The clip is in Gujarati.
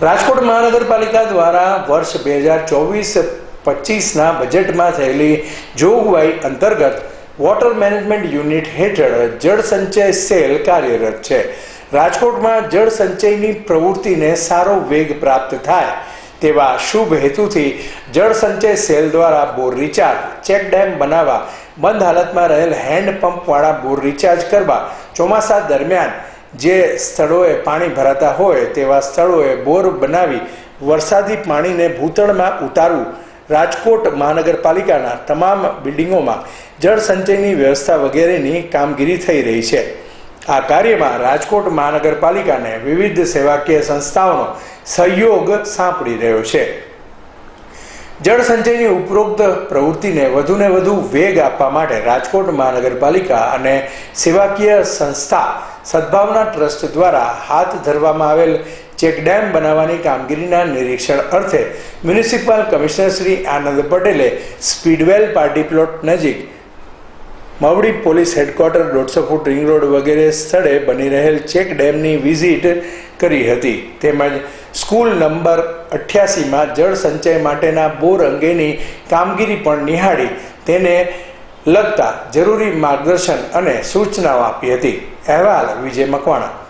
રાજકોટ મહાનગરપાલિકા દ્વારા વર્ષ બે હજાર ચોવીસ પચીસના બજેટમાં થયેલી જોગવાઈ અંતર્ગત વોટર મેનેજમેન્ટ યુનિટ હેઠળ જળ સંચય સેલ કાર્યરત છે. રાજકોટમાં જળ સંચયની પ્રવૃત્તિને સારો વેગ પ્રાપ્ત થાય તેવા શુભ હેતુથી જળ સંચય સેલ દ્વારા બોર રિચાર્જ, ચેક ડેમ બનાવવા, બંધ હાલતમાં રહેલ હેન્ડ પંપવાળા બોર રિચાર્જ કરવા ચોમાસા દરમિયાન જે સ્થળોએ પાણી ભરાતા હોય તેવા સ્થળોએ બોર બનાવી વરસાદી પાણીને ભૂતળમાં ઉતારવું. રાજકોટ મહાનગરપાલિકાના તમામ બિલ્ડિંગોમાં જળ સંચયની વ્યવસ્થા વગેરેની કામગીરી થઈ રહી છે. આ કાર્યમાં રાજકોટ મહાનગરપાલિકાને વિવિધ સેવાકીય સંસ્થાઓનો સહયોગ સાંપડી રહ્યો છે. જળ સંચયની ઉપરોક્ત પ્રવૃત્તિને વધુને વધુ વેગ આપવા માટે રાજકોટ મહાનગરપાલિકા અને સેવાકીય સંસ્થા સદભાવના ટ્રસ્ટ દ્વારા હાથ ધરવામાં આવેલ ચેકડેમ બનાવવાની કામગીરીના નિરીક્ષણ અર્થે મ્યુનિસિપલ કમિશનર શ્રી આનંદ પટેલે સ્પીડવેલ પાર્ટી પ્લોટ નજીક મવડી પોલીસ હેડક્વાર્ટર દોઢસો ફૂટ રિંગ રોડ વગેરે સ્થળે બની રહેલ ચેક ડેમની વિઝિટ કરી હતી. તેમજ સ્કૂલ નંબર અઠ્યાસીમાં જળ સંચય માટેના બોર અંગેની કામગીરી પણ નિહાળી. તેને લગતા જરૂરી માર્ગદર્શન અને સૂચનાઓ આપી હતી. અહેવાલ વિજય મકવાણા.